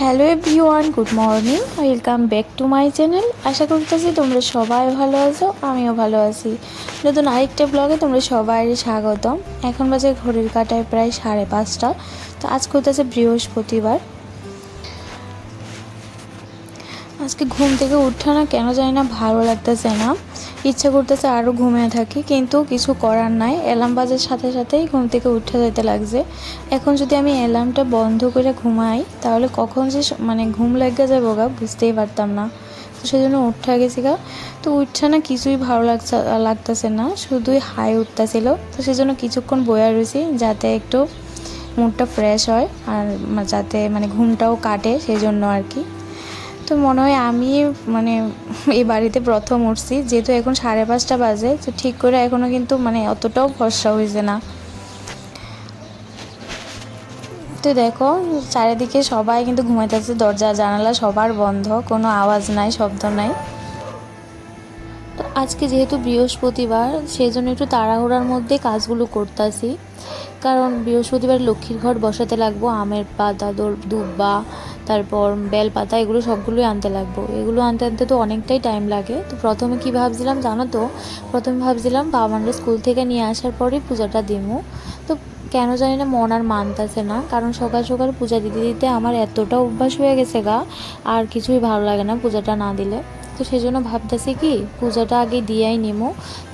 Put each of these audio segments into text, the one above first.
Hello everyone, good morning. Welcome back to my channel. আশা করতেছি তোমরা সবাই ভালো আছো, আমিও ভালো আছি। নতুন আরেকটা ব্লগে তোমরা সবাই স্বাগতম। এখন বাজে ঘড়ির কাটায় প্রায় সাড়ে পাঁচটা। তো আজ করতেছে বৃহস্পতিবার। আজকে ঘুম থেকে উঠে না কেন জানি না ভালো লাগতেছে না। ইচ্ছা করতেছে আরও ঘুমিয়ে থাকি, কিন্তু কিছু করার নাই। অ্যালার্ম বাজার সাথে সাথেই ঘুম থেকে উঠে যেতে লাগছে। এখন যদি আমি অ্যালার্মটা বন্ধ করে ঘুমাই, তাহলে কখন যে মানে ঘুম লেগে যাব গা, বুঝতেই পারতাম না। তো সেই জন্য উঠে গেছি গা। তো উঠছে না কিছুই ভালো লাগছে, লাগতেছে না, শুধুই হাই উঠতেছিল। তো সেই জন্য কিছুক্ষণ বয়া রয়েছি যাতে একটু মুডটা ফ্রেশ হয়, আর যাতে মানে ঘুমটাও কাটে সেই জন্য আর কি। তো মনে হয় আমি মানে এই বাড়িতে প্রথম উঠছি। যেহেতু এখন সাড়ে পাঁচটা বাজে, তো ঠিক করে এখনও কিন্তু মানে অতটাও ভরসা হয়েছে না। তো দেখো, চারিদিকে সবাই কিন্তু ঘুমাইতেছে, দরজা, জানালা সবার বন্ধ, কোনো আওয়াজ নাই, শব্দ নাই। তো আজকে যেহেতু বৃহস্পতিবার সেই জন্য একটু তাড়াহুড়ার মধ্যে কাজগুলো করতেছি। কারণ বৃহস্পতিবার লক্ষ্মীর ঘর বসাতে লাগবো, আমের পাতা দুব্বা তারপর বেল পাতা এগুলো সবগুলোই আনতে লাগবো। এগুলো আনতে আনতে তো অনেকটাই টাইম লাগে। তো প্রথমে কি ভাবছিলাম জানো তো? প্রথমে ভাবছিলাম বাবা বাবানরা স্কুল থেকে নিয়ে আসার পরেই পূজাটা দিমু। তো কেন জানি না মন আর মানতেছে না, কারণ সকাল সকাল পূজা দিতে দিতে আমার এতটা অভ্যাস হয়ে গেছে গা, আর কিছুই ভালো লাগে না পূজাটা না দিলে। তো সেই জন্য ভাবতেছি কি, পূজাটা আগে দিয়াই নিমো।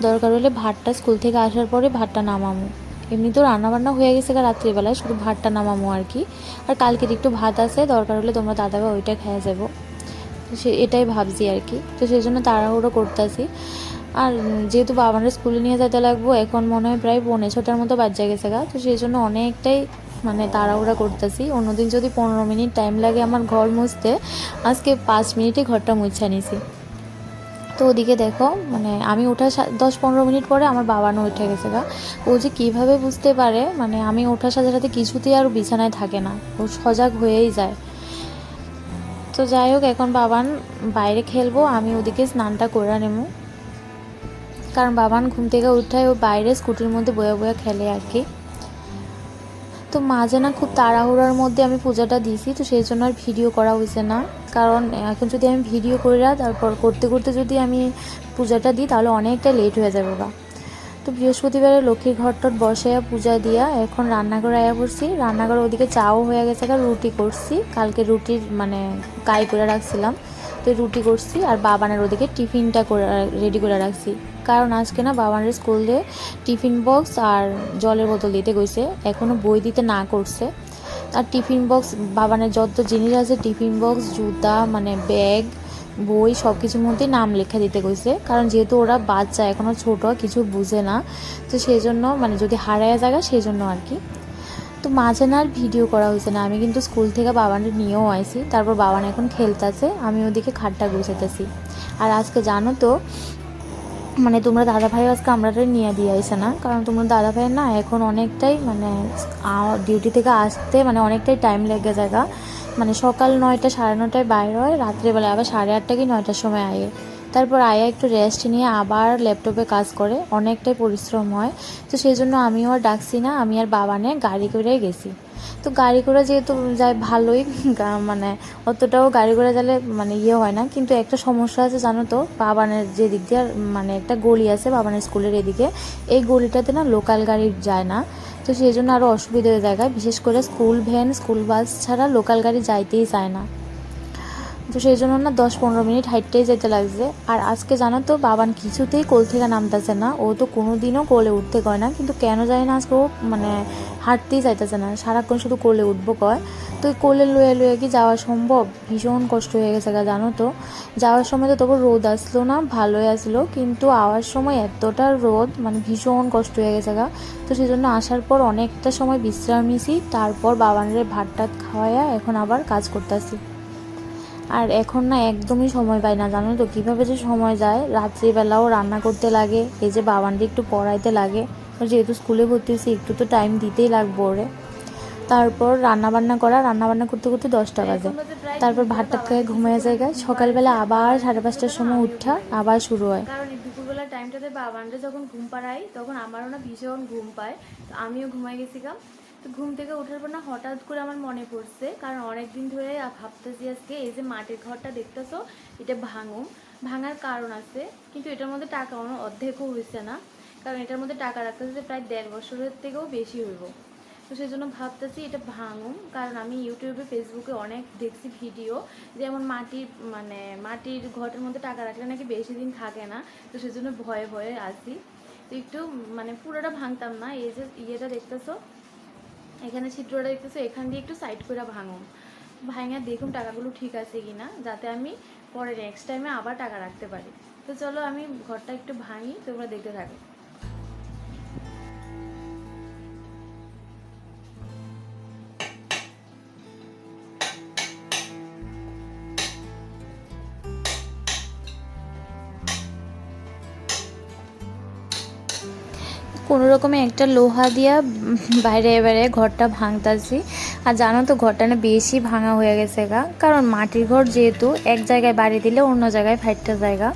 দরকার হলে ভাতটা স্কুল থেকে আসার পরে ভাতটা নামামো। এমনি তো রান্নাবান্না হয়ে গেছে গা রাত্রিবেলায়, শুধু ভাতটা নামামো আর কি। আর কালকের একটু ভাত আছে, দরকার হলে তোমরা দাদাভাই ওইটা খেয়ে যাব। সে এটাই ভাবছি আর কি। তো সেই জন্য তাড়াহুড়ো করতেছি। আর যেহেতু বাবারা স্কুলে নিয়ে যেতে লাগবো, এখন মনে হয় প্রায় পৌনে ছটার মতো বাচ্চা গেছে গা। তো সেই জন্য অনেকটাই মানে তাড়াহুড়া করতেছি। অন্যদিন যদি পনেরো মিনিট টাইম লাগে আমার ঘর মুছতে, আজকে পাঁচ মিনিটে ঘরটা মুছা নিছি। তো ওদিকে দেখো মানে আমি ওঠার দশ পনেরো মিনিট পরে আমার বাবানও উঠে গেছে গা। ও যে কীভাবে বুঝতে পারে মানে আমি ওঠার সাথে সাথে কিছুতেই আর বিছানায় থাকে না। ও সজাগ হয়েই যায়। তো যাই হোক, এখন বাবান বাইরে খেলব, আমি ওদিকে স্নানটা করে নেব। কারণ বাবান ঘুম থেকে উঠায় ও বাইরে স্কুটির মধ্যে বয়ে বয়ে খেলে আর কি। তো মাঝে না খুব তাড়াহুড়ার মধ্যে আমি পূজাটা দিয়েছি, তো সেই জন্য আর ভিডিও করা হয়েছে না। কারণ এখন যদি আমি ভিডিও করে না, তারপর করতে করতে যদি আমি পূজাটা দিই, তাহলে অনেকটা লেট হয়ে যাবে বা। তো বৃহস্পতিবারে লক্ষ্মীর ঘর টট বসে পূজা দিয়া এখন রান্নাঘরে আয়া করছি রান্নাঘরে ওদিকে চাও হয়ে গেছে রুটি করছি। কালকে রুটির মানে কাই করে রাখছিলাম। তো রুটি করছি আর বাবানের ওদিকে টিফিনটা করে রেডি করে রাখছি। কারণ আজকে না বাবানের স্কুল টিফিন বক্স আর জলের বোতল দিতে গেছে। এখনও বই দিতে না করছে। আর টিফিন বক্স বাবানের যত জিনিস আছে, টিফিন বক্স জুতা মানে ব্যাগ বই সব কিছুর মধ্যে নাম লেখা দিতে গেছে। কারণ যেহেতু ওরা বাচ্চা এখনও ছোট, কিছু বুঝে না। তো সেই জন্য মানে যদি হারায় জায়গা সেই জন্য আর কি। তো মাঝে না আর ভিডিও করা হয়েছে না। আমি কিন্তু স্কুল থেকে বাবানের নিয়েও আইছি, তারপর বাবান এখন খেলতেছে, আমি ওদিকে খাটটা গুছাতেছি আর আজকে জানো তো মানে তোমরা দাদা ভাই আজকে আমরা নিয়ে দিয়ে আইসে না, কারণ তোমরা দাদা ভাইয়ের না এখন অনেকটাই মানে ডিউটি থেকে আসতে মানে অনেকটাই টাইম লেগে জায়গা। মানে সকাল নয়টা, সাড়ে নটায় বাইর হয় রাত্রেবেলা আবার সাড়ে আটটা কি নয়টার সময় আয়ে। তারপর আয়া একটু রেস্ট নিয়ে আবার ল্যাপটপে কাজ করে। অনেকটাই পরিশ্রম হয়। তো সেই জন্য আমিও আর ডাকছি না, আমি আর বাবানে গাড়ি করে গেছি। তো গাড়ি করে যেহেতু যায় ভালোই মানে অতটাও গাড়ি করে গেলে মানে ইয়ে হয় না। কিন্তু একটা সমস্যা আছে জানো তো বাবানের যে দিক দিয়ে মানে একটা গলি আছে বাবানের স্কুলের এদিকে, এই গলিটাতে না লোকাল গাড়ি যায় না। তো সেই জন্য আরও অসুবিধা হয়ে বিশেষ করে স্কুল ভ্যান স্কুল বাস ছাড়া লোকাল গাড়ি যাইতেই চায় না। তো সেই জন্য না দশ পনেরো মিনিট হাইটটাই যেতে লাগছে। আর আজকে জানো তো, বাবান কিছুতেই কোল থেকে নামতেছে না। ও তো কোনো দিনও কোলে উঠতে কয় না, কিন্তু কেন জানি না আজকে ও মানে হাঁটতেই চাইতেছে না। সারাক্ষণ শুধু কোলে উঠবো কয়। তো ওই কোলে লয়ে লয়ে কি যাওয়া সম্ভব? ভীষণ কষ্ট হয়ে গেছে গা, জানো তো। যাওয়ার সময় তো তবু রোদ আসলো না, ভালোই আসলো, কিন্তু আওয়ার সময় এতটা রোদ মানে ভীষণ কষ্ট হয়ে গেছে গা। তো সেই জন্য আসার পর অনেকটা সময় বিশ্রাম নিছি, তারপর বাবানের ভাত টাত খাওয়াইয়া এখন আবার কাজ করতেছি আর এখন না একদমই সময় পাই না, জানো তো? কীভাবে যে সময় যায়? রাত্রিবেলাও রান্না করতে লাগে, এই যে বাবানকে একটু পড়াইতে লাগে। যেহেতু স্কুলে ভর্তি হয়েছি, একটু তো টাইম দিতেই লাগবে ওরে। তারপর রান্না বান্না করা রান্না বান্না করতে করতে দশটা বাজে। তারপর ভাতটা খেয়ে ঘুমিয়ে জায়গায় সকালবেলা আবার সাড়ে পাঁচটার সময় উঠা, আবার শুরু হয়। কারণ টাইমটাতে বাবানরে যখন ঘুম পাড়াই, তখন আমারও না ভীষণ ঘুম পায়। তো আমিও ঘুমাই গেছিলাম। তো ঘুম থেকে ওঠার পর না হঠাৎ করে আমার মনে পড়ছে, কারণ অনেক দিন ধরে ভাবতেছি আজকে এই যে মাটির ঘরটা দেখতেছো, এটা ভাঙুম ভাঙার কারণ আছে, কিন্তু এটার মধ্যে টাকা আমার অর্ধেকও হয়েছে না, কারণ এটার মধ্যে টাকা রাখতেছে যে প্রায় দেড় বছরের থেকেও বেশি হইব। তো সেই জন্য ভাবতেছি এটা ভাঙুম কারণ আমি ইউটিউবে, ফেসবুকে অনেক দেখছি ভিডিও, যেমন মাটির মানে মাটির ঘরের মধ্যে টাকা রাখলে নাকি বেশি দিন থাকে না, তো সেই জন্য ভয়ে ভয়ে আসি তো একটু মানে পুরোটা ভাঙতাম না, এই যে ইয়েটা দেখতেছো এখানে ছিদ্রটা দেখতেছো, এখান দিয়ে একটু সাইড করে ভাঙুন ভাঙা দেখুন টাকাগুলো ঠিক আছে কি না যাতে আমি পরে নেক্সট টাইমে আবার টাকা রাখতে পারি। তো চলো আমি ঘরটা একটু ভাঙি, তোমরা দেখতে থাকো। কোনো রকমে একটা লোহা দিয়া বাইরে এবারে ঘরটা ভাঙতাছি। আর জানো তো ঘরটা না বেশি ভাঙা হয়ে গেছে গা। কারণ মাটির ঘর যেহেতু এক জায়গায় বাড়ি দিলে অন্য জায়গায় ফাইটটা জায়গা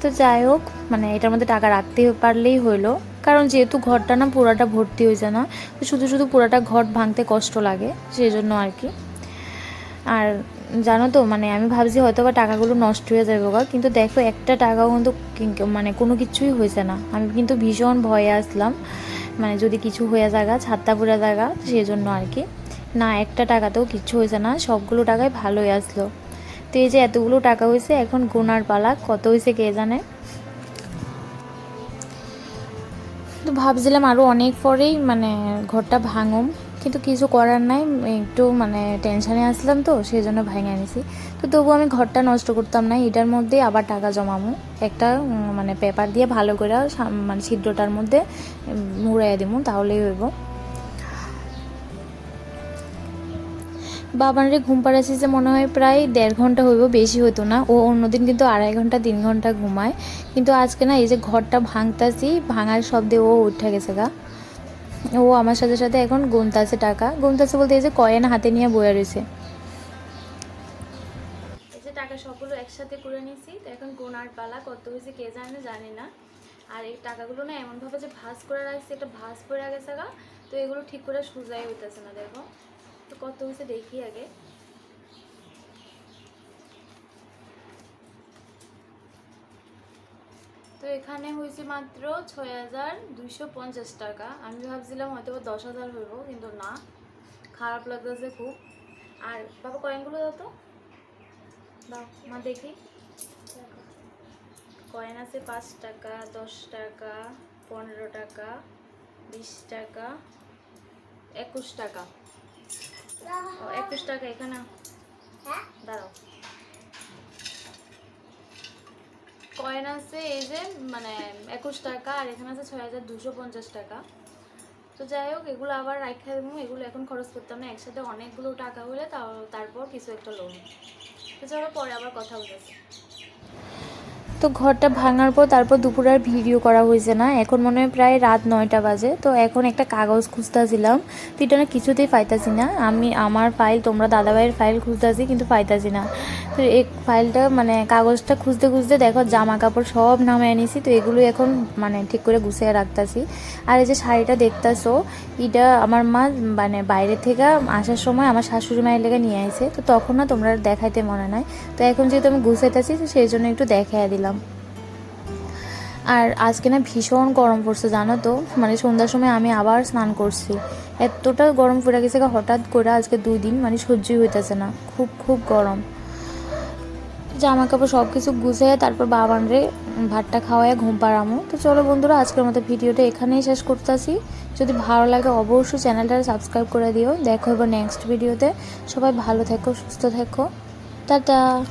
তো যাই হোক মানে এটার মধ্যে টাকা রাখতে পারলেই হইল। কারণ যেহেতু ঘরটা না পুরাটা ভর্তি হয়েছে না শুধু শুধু পুরাটা ঘর ভাঙতে কষ্ট লাগে সেই জন্য আর কি। আর জানো তো মানে আমি ভাবছি হয়তো বা টাকাগুলো নষ্ট হয়ে যাবে গা, কিন্তু দেখো একটা টাকাও কিন্তু মানে কোনো কিছুই হয়েছে না। আমি কিন্তু ভীষণ ভয়ে আসলাম মানে যদি কিছু হয়ে জায়গা ছাত্তা পুরা জায়গা সেই জন্য আর কি। না, একটা টাকাতেও কিচ্ছু হয়েছে না, সবগুলো টাকায় ভালোই আসলো। তো এই যে এতগুলো টাকা হয়েছে, এখন গোনার পালা, কত হয়েছে কে জানে? তো ভাবছিলাম আরও অনেক পরেই মানে ঘরটা ভাঙুম। কিন্তু কিছু করার নাই, একটু মানে টেনশানে আসলাম তো সেই জন্য ভেঙে নিছি। তো তবু আমি ঘরটা নষ্ট করতাম না, এটার মধ্যে আবার টাকা জমামু একটা মানে পেপার দিয়ে ভালো করে মানে ছিদ্রটার মধ্যে মুড়াইয়া দিব, তাহলেই হইব। বাবানরে ঘুম পাড়াছি যে মনে হয় প্রায় দেড় ঘণ্টা হইব, বেশি হতো না। ও অন্যদিন কিন্তু আড়াই ঘণ্টা, তিন ঘণ্টা ঘুমায়। কিন্তু আজকে না, এই যে ঘরটা ভাঙতাছি, ভাঙার শব্দে ও উঠে গেছে গা। ও আমার সাথে সাথে এখন গুনতাছে টাকা। গুনতাছে বলতে এই যে কয়েন হাতে নিয়ে বয়ে রয়েছে। এই যে টাকা সবগুলো একসাথে করে নিয়েছি, তো এখন গোনার পালা কত হয়েছে কে জানে, জানি না। আর এই টাকাগুলো না এমনভাবে যে ভাঁজ করে রাখছে, একটা ভাঁজ পড়ে গেছে গা, তো এগুলো ঠিক করে সোজাই হইতেছে না, দেখো। তো কত হয়েছে দেখি আগে। তো এখানে হয়েছে মাত্র ছয় হাজার দুইশো পঞ্চাশ টাকা। আমি ভাবছিলাম হয়তো বা দশ হাজার হইব কিন্তু না। খারাপ লাগতেছে খুব। আর বাবা কয়েনগুলো দাও তো। দাও মা দেখি। কয়েন আছে পাঁচ টাকা দশ টাকা পনেরো টাকা বিশ টাকা একুশ টাকা। ও একুশ টাকা এখানে দাঁড়াও। কয়েন আছে এই যে মানে একুশ টাকা, আর এখানে আছে ছয় হাজার দুশো পঞ্চাশ টাকা। তো যাই হোক, এগুলো আবার রাখা দেবো, এগুলো এখন খরচ করতাম না, একসাথে অনেকগুলো টাকা হলে তারপর কিছু একটা লোন তো চলো, পরে আবার কথা বলেছি। তো ঘরটা ভাঙার পর তারপর দুপুর আর ভিডিও করা হয়েছে না। এখন মনে হয় প্রায় রাত নয়টা বাজে। তো এখন একটা কাগজ খুঁজতেছিলাম। তো এটা না কিছুতেই পাইতাছি না। আমি, আমার ফাইল তোমরা দাদাভাইয়ের ফাইল খুঁজতেছি কিন্তু পাইতাছি না। তো এই ফাইলটা মানে কাগজটা খুঁজতে খুঁজতে দেখো জামা কাপড় সব নামে এনেছি তো এগুলো এখন মানে ঠিক করে গুছিয়ে রাখতাছি। আর এই যে শাড়িটা দেখতাছো, এটা আমার মা মানে বাইরে থেকে আসার সময় আমার শাশুড়ি মায়ের লেগে নিয়ে আসে তো তখন না তোমরা দেখাইতে মনে নাই। তো এখন যেহেতু আমি গুছাইতেছি সেই জন্য একটু দেখাই দিলাম। আর আজকে না ভীষণ গরম পড়ছে, জানো তো? মানে সন্ধ্যার সময় আমি আবার স্নান করছি। এতটা গরম পড়ে গেছে হঠাৎ করে আজকে দুই দিন মানে সহ্যই হইতেছে না। খুব খুব গরম। জামা কাপড় সব কিছু গুছিয়ে তারপর বাবানরে ভাতটা খাওয়ায় ঘুম পাড়ামো। তো চলো বন্ধুরা, আজকের মতো ভিডিওটা এখানেই শেষ করতেছি। যদি ভালো লাগে অবশ্যই চ্যানেলটা সাবস্ক্রাইব করে দিও। দেখো এবার নেক্সট ভিডিওতে সবাই ভালো থেকো, সুস্থ থেকো। টাটা!